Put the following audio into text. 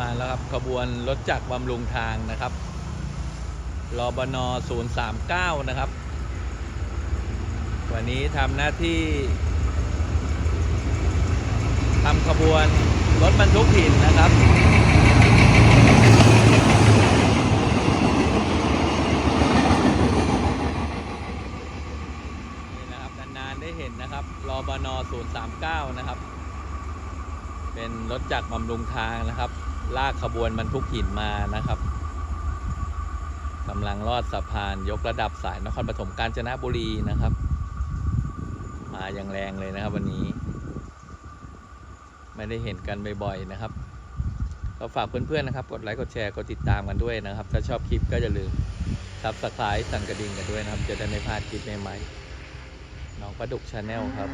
มาแล้วครับขบวนรถจักรบำรุงทางนะครับรบน039 นะครับ วันนี้ทำหน้าที่ทำขบวนรถบรรทุกหินนะครับนี่นะครับนานๆได้เห็นนะครับรบน039 นะครับ เป็นรถจักรบำรุงทางนะครับ ลากขบวนบรรทุกหินมานะครับกำลังลอดสะพานยกระดับสายนครปฐมกาญจนบุรีนะครับ มาอย่างแรงเลยนะครับวันนี้ ไม่ได้เห็นกันบ่อยๆนะครับ ก็ฝากเพื่อนๆนะครับ กดไลค์กดแชร์กดติดตามกันด้วยนะครับ ถ้าชอบคลิปก็อย่าลืมซับสไครต์สั่นกระดิ่งกันด้วยนะครับ จะได้ไม่พลาดคลิปใหม่ๆน้องประดุกชาแนลครับ